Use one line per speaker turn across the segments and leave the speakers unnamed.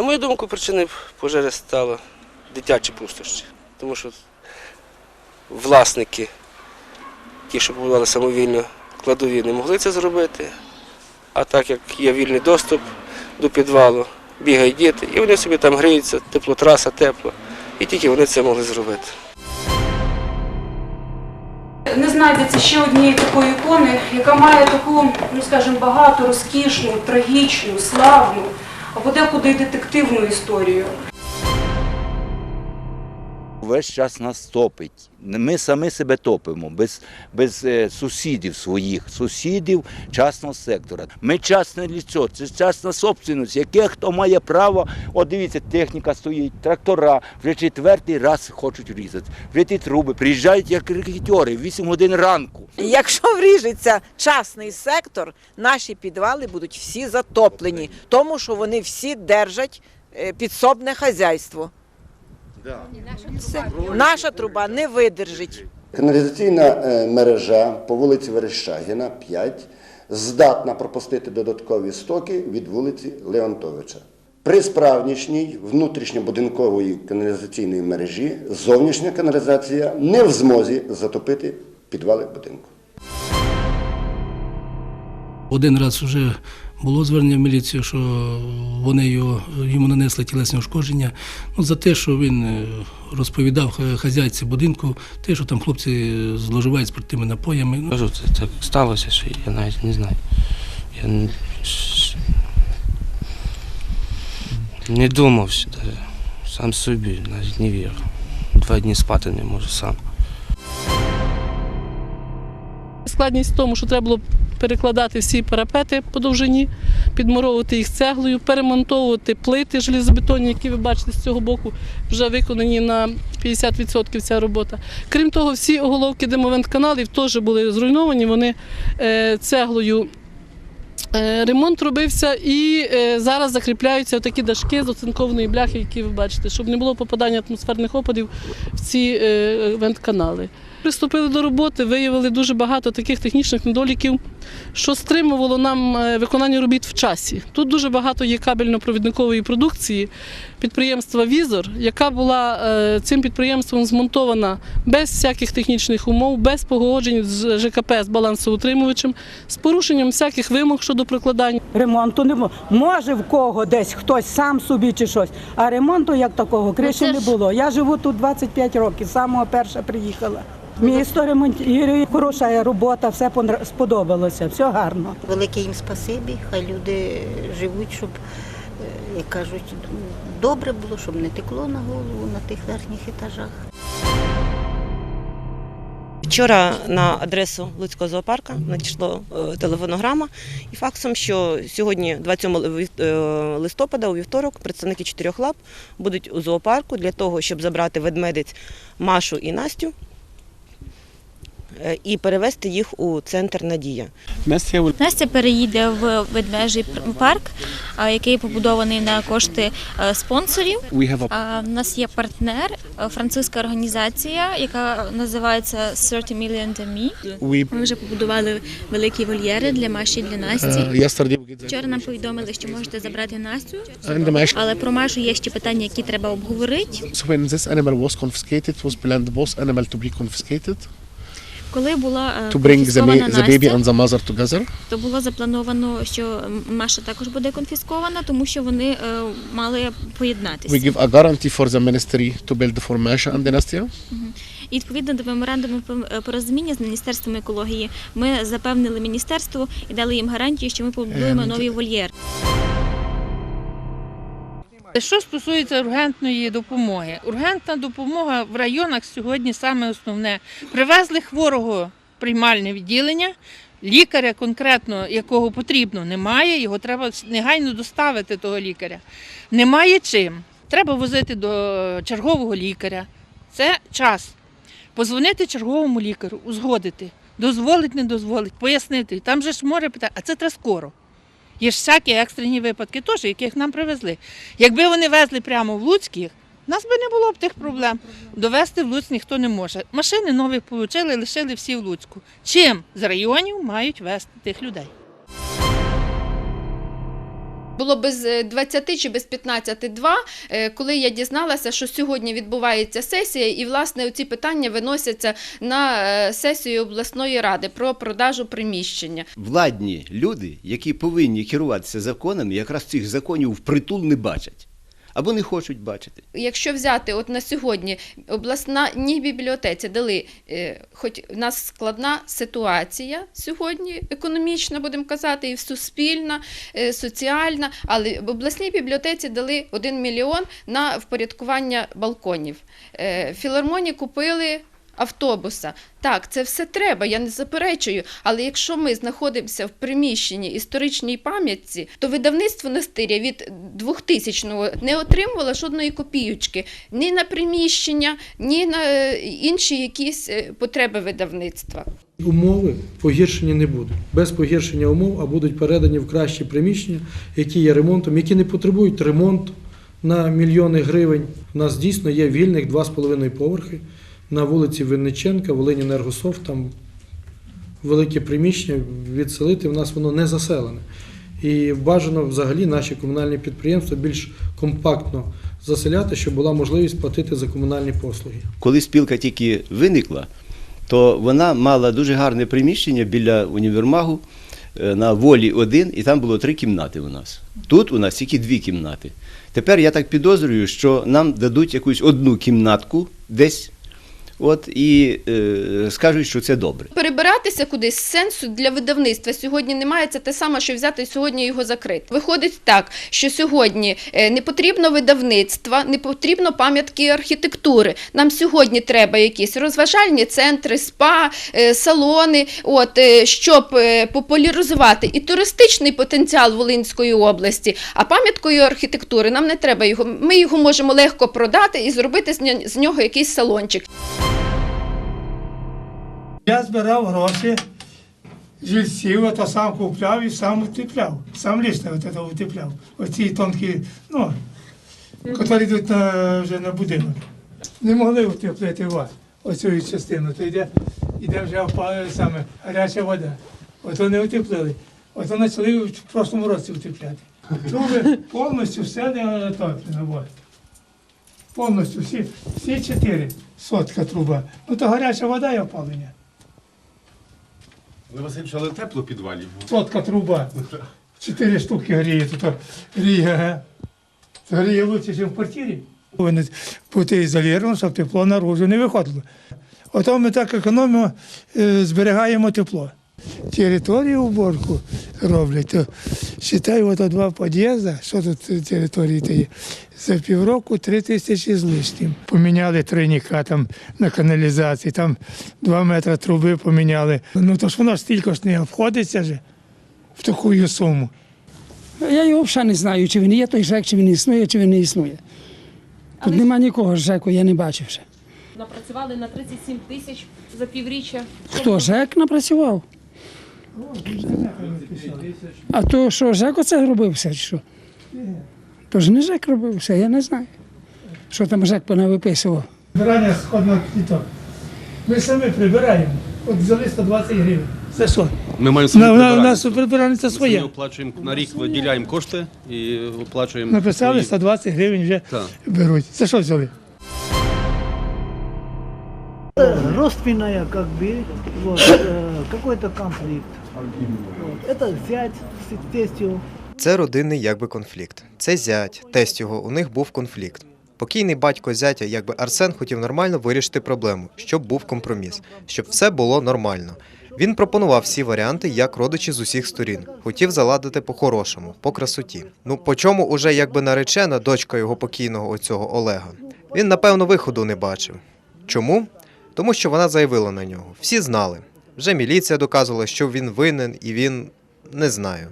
На мою думку, причиною пожежі стало дитячі пустощі. Тому що власники, ті, що побудували самовільно кладові, не могли це зробити. А так як є вільний доступ до підвалу, бігають діти, і вони собі там гріються, теплотраса, тепло. І тільки вони це могли зробити.
Не знайдеться ще однієї такої ікони, яка має таку, ну скажімо, багату, розкішну, трагічну, славну, або декуди куди детективну історію.
Весь час нас топить. Ми самі себе топимо без, без е, сусідів своїх, сусідів частного сектора. Ми частне ліцо, це частна собственність, яке хто має право. От дивіться, техніка стоїть, трактора вже четвертий раз хочуть різати. Вже ті труби приїжджають як рекетери, 8 годин ранку.
Якщо вріжеться частний сектор, наші підвали будуть всі затоплені, тому що вони всі держать е, підсобне хазяйство. Наша труба не видержить.
Каналізаційна е, мережа по вулиці Верещагіна, 5, здатна пропустити додаткові стоки від вулиці Леонтовича. При справнішній внутрішньобудинкової каналізаційної мережі зовнішня каналізація не в змозі затопити підвали будинку.
Один раз вже було звернення в міліцію, що вони його, йому нанесли тілесне ушкодження ну, за те, що він е, розповідав хазяйці будинку, те, що там хлопці зловживають спиртними напоями. Ну,
Кажу, це так сталося, що я навіть не знаю. Я не, не думав сам собі, навіть не вірив. Два дні спати не можу сам.
Складність в тому, що треба було перекладати всі парапети по довжині, підмуровувати їх цеглою, перемонтовувати плити железобетонні, які ви бачите з цього боку, вже виконані на 50% ця робота. Крім того, всі оголовки димовент-каналів теж були зруйновані, вони е, цеглою. Е, Ремонт робився і е, зараз закріпляються такі дашки з оцинкованої бляхи, які ви бачите, щоб не було попадання атмосферних опадів в ці вентканали. Приступили до роботи, виявили дуже багато таких технічних недоліків, що стримувало нам е, виконання робіт в часі. Тут дуже багато є кабельно-провідникової продукції підприємства Візор, яка була е, цим підприємством змонтована без всяких технічних умов, без погоджень з ЖКП з балансоутримувачем, з порушенням всяких вимог щодо прокладання.
Ремонту не було. Може в кого десь хтось сам собі чи щось, а ремонту як такого криші не було. Я живу тут 25 років, з самого перша приїхала. Місто ремонтує, хороша робота, все сподобалося, все гарно.
Велике їм спасибі, хай люди живуть, щоб, е, як кажуть, добре було, щоб не текло на голову на тих верхніх етажах.
Вчора на адресу Луцького зоопарка надійшло е, телефонограма і факсом, що сьогодні, 27 е, листопада, у вівторок, представники чотирьох лап будуть у зоопарку для того, щоб забрати ведмедиць Машу і Настю і перевезти їх у центр Надія.
Настя переїде в ведмежий парк, який побудований на кошти е, спонсорів. У нас є партнер, е, французька організація, яка називається 30 Million to Me. Ми вже побудували великі вольєри для Маші і для Насті. Вчора нам повідомили, що можете забрати Настю, але про Машу є ще питання, які треба обговорити.
So when this animal was confiscated, was planned both animal to be confiscated
Коли була е,
to bring the,
конфіскована
the baby
Настя,
and the mother together.
то було заплановано, що Маша також буде конфіскована, тому що вони е, мали поєднатися.
We give a guarantee for the ministry to build for Masha and Dynastia.
І відповідно до меморандуму порозуміння з міністерством екології, ми запевнили міністерство і дали їм гарантію, що ми побудуємо новий вольєр.
Що стосується ургентної допомоги, ургентна допомога в районах сьогодні саме основне. Привезли хворого приймальне відділення, лікаря конкретно, якого потрібно, немає, його треба негайно доставити того лікаря. Немає чим. Треба возити до чергового лікаря. Це час. Позвонити черговому лікарю, узгодити, дозволить, не дозволить, пояснити. Там же ж море питає, а це треба скоро. Є ж всякі екстрені випадки, теж, яких нам привезли. Якби вони везли прямо в Луцьких, у нас би не було б тих проблем. Довезти в Луць ніхто не може. Машини нові отримали, лишили всі в Луцьку. Чим з районів мають везти тих людей?
Було без е, 20 чи без 15 два, е, коли я дізналася, що сьогодні відбувається сесія, і власне ці питання виносяться на е, сесію обласної ради про продажу приміщення.
Владні люди, які повинні керуватися законами, якраз цих законів впритул не бачать або не хочуть бачити.
Якщо взяти от на сьогодні обласна ні бібліотеці дали, е, хоч в нас складна ситуація сьогодні, економічна, будемо казати, і суспільна, е, соціальна, але в обласній бібліотеці дали 1 мільйон на впорядкування балконів. Е, Філармонії купили. Автобуса. Так, це все треба, я не заперечую. Але якщо ми знаходимося в приміщенні історичній пам'ятці, то видавництво Настиря від 2000-го не отримувало жодної копійочки ні на приміщення, ні на е, інші якісь е, потреби видавництва.
Умови погіршення не будуть. Без погіршення умов, а будуть передані в кращі приміщення, які є ремонтом, які не потребують ремонту на мільйони гривень. У нас дійсно є вільних 2,5 поверхи на вулиці Винниченка, Волині Енергософт, там велике приміщення відселити, в нас воно не заселене. І бажано взагалі наші комунальні підприємства більш компактно заселяти, щоб була можливість платити за комунальні послуги.
Коли спілка тільки виникла, то вона мала дуже гарне приміщення біля універмагу е, на волі 1, і там було три кімнати у нас. Тут у нас тільки дві кімнати. Тепер я так підозрюю, що нам дадуть якусь одну кімнатку десь, от, і е, скажуть, що це добре.
Перебиратися кудись сенсу для видавництва сьогодні немає. Це те саме, що взяти сьогодні його закрити. Виходить так, що сьогодні е, не потрібно видавництва, не потрібно пам'ятки архітектури. Нам сьогодні треба якісь розважальні центри, спа, е, салони, от, е, щоб популяризувати і туристичний потенціал Волинської області, а пам'яткою архітектури нам не треба його. Ми його можемо легко продати і зробити з нього якийсь салончик.
Я збирав гроші жильців, ото сам купляв і сам утепляв. Сам лічно утепляв. Оці тонкі, ну, які йдуть на, вже на будинок. Не могли утеплити вас, оцю частину. То йде, йде вже саме гаряча вода. Ото не утеплили. Ото почали в прошлому році утепляти. Труби повністю все не отоплено. Повністю всі, всі чотири сотка труба. Ну то гаряча вода і опалення.
Але Васильович, але тепло в підвалі.
Сотка труба. Чотири штуки гріє, тут гріє. ага. Це гріє лучше, ніж в квартирі. Повинно бути ізоліровано, щоб тепло наружу не виходило. Ото ми так економимо, е, зберігаємо тепло. Територію уборку роблять, вважаю, ото два під'їзди, що тут території є, за півроку три тисячі з лишнім. Поміняли тройника там на каналізації, там два метри труби поміняли. Ну то ж воно ж стільки ж не обходиться же в таку суму.
Я його взагалі не знаю, чи він є той ЖЕК, чи він існує, чи він не існує. Тут нема нікого з ЖЕКу, я не бачив ще.
Напрацювали на 37 тисяч за півріччя.
Хто ЖЕК напрацював? А то що ЖЕК оце робив все, чи що? То ж не ЖЕК робив все, я не знаю. Що там ЖЕК понавиписував.
Прибирання сходного квіток. Ми самі прибираємо. От взяли 120 гривень. Це що?
Ми маємо самі
на, у нас прибирання це своє.
Ми оплачуємо на рік, виділяємо кошти і оплачуємо.
Написали 120 гривень вже
Так.
беруть. Це що взяли?
родственная как бы, вот, э, какой-то конфликт. Вот. Это зять с тестью.
Це родинний якби конфлікт. Це зять, тесть його, у них був конфлікт. Покійний батько зятя, якби Арсен хотів нормально вирішити проблему, щоб був компроміс, щоб все було нормально. Він пропонував всі варіанти, як родичі з усіх сторін. Хотів заладити по-хорошому, по красоті. Ну по чому уже якби наречена дочка його покійного оцього Олега. Він, напевно, виходу не бачив. Чому? Тому що вона заявила на нього. Всі знали. Вже міліція доказувала, що він винен, і він не знаю.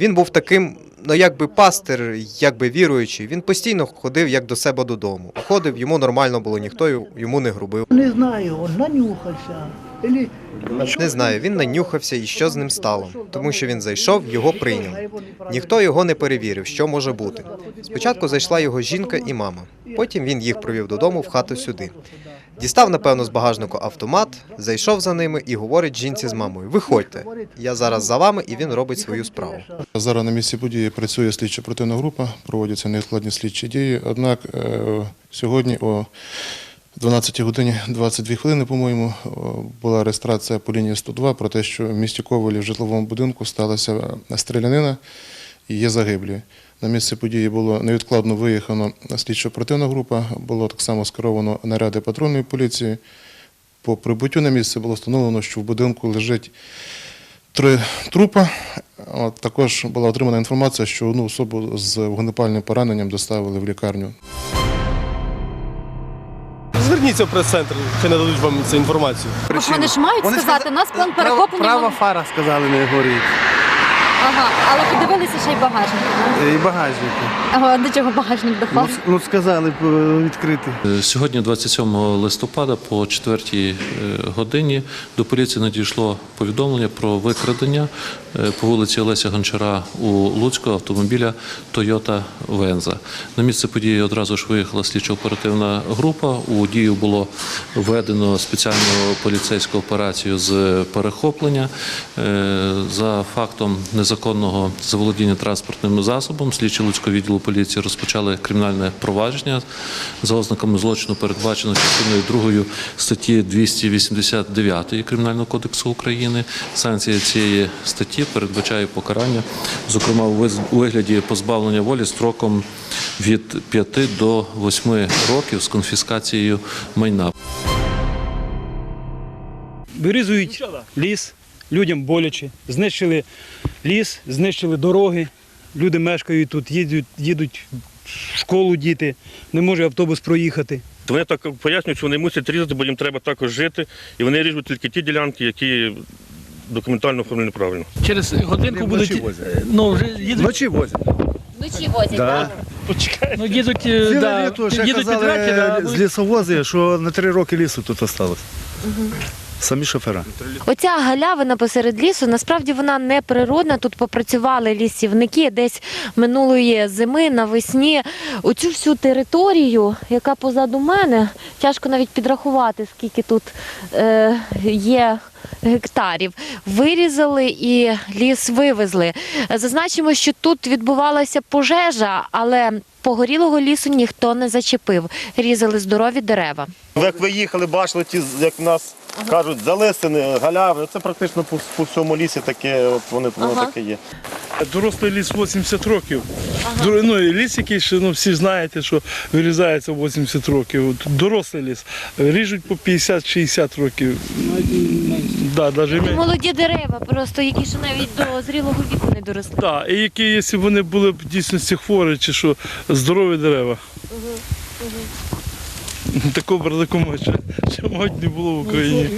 Він був таким, ну якби пастир, якби віруючий. Він постійно ходив як до себе додому. Ходив, йому нормально було, ніхто йому не грубив.
Не знаю, нанюхався.
Не знаю, він нанюхався і що з ним стало, тому що він зайшов, його прийняли. Ніхто його не перевірив, що може бути. Спочатку зайшла його жінка і мама. Потім він їх провів додому в хату сюди. Дістав, напевно, з багажнику автомат, зайшов за ними і говорить жінці з мамою: Виходьте, я зараз за вами, і він робить свою справу.
Зараз на місці події працює слідчо оперативна група, проводяться невідкладні слідчі дії. Однак е, сьогодні о 12 годині 22 хвилини, по-моєму, була реєстрація по лінії 102 про те, що в місті Ковелі в житловому будинку сталася стрілянина і є загиблі. На місце події було невідкладно виїхано слідчо оперативна група, було так само скеровано наряди патрульної поліції. По прибуттю на місце було встановлено, що в будинку лежить три трупа. Також була отримана інформація, що одну особу з вогнепальним пораненням доставили в лікарню.
Зверніться в прес-центр, хай нададуть вам цю інформацію.
Вони ж мають сказати, у нас план перехоплення.
Права фара сказали, не горить.
Ага, але подивилися ще й багажник.
І багажники.
Ага, до чого багажник
Ну,
доходить?
с- ну сказали б е, відкрити.
Е, Сьогодні, 27 листопада, по 4 годині до поліції надійшло повідомлення про викрадення е, по вулиці Олеся Гончара у Луцьку автомобіля Toyota Venza. На місце події одразу ж виїхала слідчо-оперативна група. У дію було введено спеціальну поліцейську операцію з перехоплення. Е, За фактом незаконного заволодіння транспортним засобом слідчі Луцького відділу поліції розпочали кримінальне провадження за ознаками злочину, передбачено частиною 2 статті 289 Кримінального кодексу України. Санкція цієї статті передбачає покарання, зокрема у вигляді позбавлення волі строком від 5 до 8 років з конфіскацією майна.
вирізують ліс, людям боляче, знищили ліс, знищили дороги. Люди мешкають тут, їдуть, їдуть в школу діти, не може автобус проїхати.
Вони так пояснюють, що вони мусять різати, бо їм треба також жити. І вони ріжуть тільки ті ділянки, які документально оформлені правильно.
Через годинку будуть. е, Ну, вже їдуть.
Вночі возять.
Вночі возять,
Да.
Почекай. Ну, їдуть, е,
Ціле
да,
літо ще
їдуть під
казали
вечір, а
з лісовози, що на три роки лісу тут осталось. Самі шофера.
Оця галявина посеред лісу, насправді вона не природна. Тут попрацювали лісівники десь минулої зими навесні. Оцю всю територію, яка позаду мене, тяжко навіть підрахувати, скільки тут е, є. Гектарів вирізали і ліс вивезли. Зазначимо, що тут відбувалася пожежа, але погорілого лісу ніхто не зачепив. Різали здорові дерева.
Як ви їхали, бачили ті, як нас кажуть, залисини, галяви. Це практично по, по всьому лісі таке, от вони, воно
Ага.
таке є.
Дорослий ліс 80 років. Ага. Ну, ліс, який ще ну, всі знаєте, що вирізається 80 років. Дорослий ліс. Ріжуть по 50-60 років. Да, даже ми-
молоді дерева, просто які ще навіть до зрілого віку не доросли.
Да, і які, якщо вони були б в дійсності хворі, чи що, здорові дерева. Такого бардаку ще, ще мабуть, не було в Україні.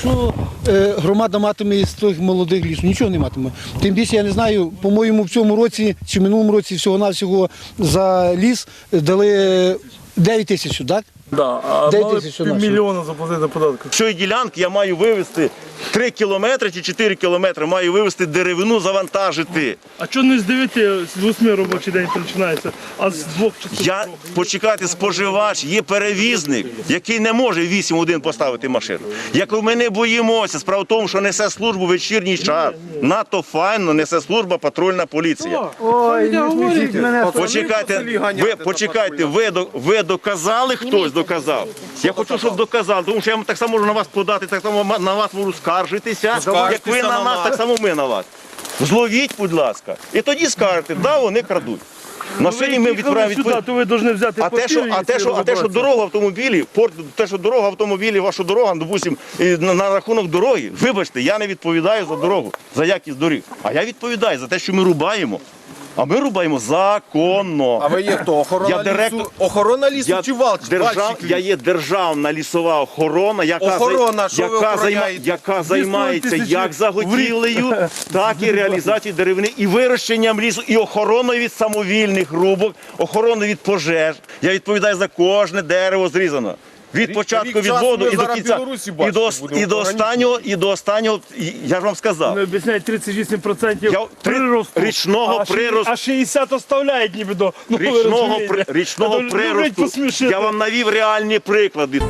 Що е, громада матиме із тих молодих лісу? Нічого не матиме. Тим більше я не знаю, по-моєму, в цьому році чи минулому році всього-навсього за ліс дали 9 тисяч, так?
Да, а
Де
мали
тисячу
півмільйона заплатити податку.
Цієї ділянки я маю вивезти 3 кілометри чи 4 кілометри, маю вивезти деревину, завантажити.
А чого не з 9, з 8 робочий день починається, а з 2 часов?
Я почекайте, споживач, є перевізник, який не може 8 годин поставити машину. Як ми не боїмося, справа в тому, що несе службу вечірній час. Надто файно несе служба патрульна поліція.
Ой, не смішіть мене.
Почекайте, ви почекайте, ви, до- ви доказали, хтось доказав. Я хочу, щоб доказали, тому що я так само можу на вас подати, так само на вас можу скаржитися, як ви на
на
нас,
нас.
так само ми на вас. Зловіть, будь ласка. І тоді скажете, да, вони крадуть. На сьогодні ми відправимо
сюди, то ви повинні взяти
А те, що, а те, що, а те, що дорога автомобілі, порт, те, що дорога автомобілі, ваша дорога, допустим, на, на рахунок дороги, вибачте, я не відповідаю за дорогу, за якість доріг. А я відповідаю за те, що ми рубаємо. А ми рубаємо законно.
А ви є хто? Охорона
я директор,
лісу? Охорона лісу
я,
чи вал-
держав, я є державна лісова охорона, яка,
Охорона, що
яка, займа, яка займається як заготівлею, так і реалізацією деревини, і вирощенням лісу, і охороною від самовільних рубок, охороною від пожеж. Я відповідаю за кожне дерево зрізано. Від початку
рік
від
часу
воду
ми
і до кінця. І до, і до останнього, і до останнього, і- я ж вам сказав.
Вони обіцяють 38%
Я-
приросту.
річного
а ши-
приросту.
А 60 оставляють ніби до ну,
Річного, при- річного приросту. Я вам навів реальні приклади.